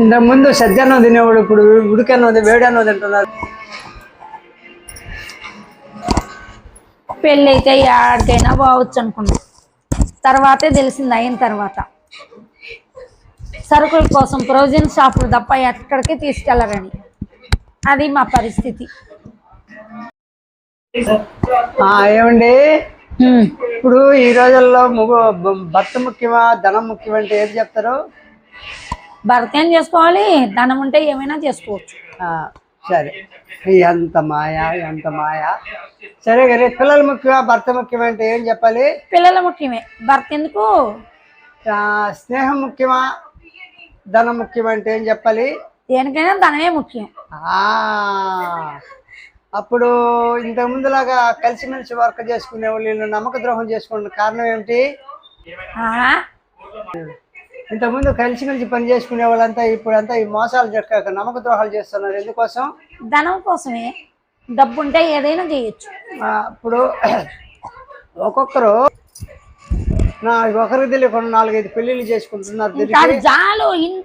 ఇంతకు ముందు సజ్జన్నం తినేవాడు ఇప్పుడు ఉడికన్నం వేడన్నం తింటున్నారు. పెళ్ళి అయితే ఎక్కడికైనా పోవచ్చు అనుకున్నాం. తర్వాతే తెలిసింది అయిన తర్వాత. సరుకుల కోసం ప్రొవిజన్ షాపులు తప్ప ఎక్కడికి తీసుకెళ్ళరని అది మా పరిస్థితి. ఏమండి. ఇప్పుడు ఈ రోజుల్లో ముగ్గు భర్త ముఖ్యమా ధనం ముఖ్యం అంటే ఏది చెప్తారు? భర్త ఏం చేసుకోవాలి? ధనం ఉంటే ఏమైనా చేసుకోవచ్చు. సరే. ఎంత మాయ ఎంత మాయ. సరే కానీ పిల్లలు ముఖ్యమా భర్త ముఖ్యమా అంటే ఏం చెప్పాలి? పిల్లల ముఖ్యమే. భర్త ఎందుకు? స్నేహం ముఖ్యమా? ధనం ముఖ్యం అంటే ఏం చెప్పాలి? దేనికైనా ధనమే ముఖ్యం. అప్పుడు ఇంతకు ముందులాగా కలిసిమెలిసి వర్క్ చేసుకునే వాళ్ళు నమ్మక ద్రోహం చేసుకున్న కారణం ఏమిటి? ఇంతకుముందు కలిసిమెలిసి పని చేసుకునే వాళ్ళంతా ఇప్పుడంతా ఈ మోసాలు జరగక నమ్మక ద్రోహాలు చేస్తున్నారు. ఎందుకోసం? ధనం కోసమే డబ్బు ఉంటే ఏదైనా చేయొచ్చు. ఇప్పుడు ఒక్కొక్కరు నా ఒకరికి తెలియకుండా నాలుగైదు పెళ్ళిళ్ళు చేసుకుంటున్నారు. ఇన్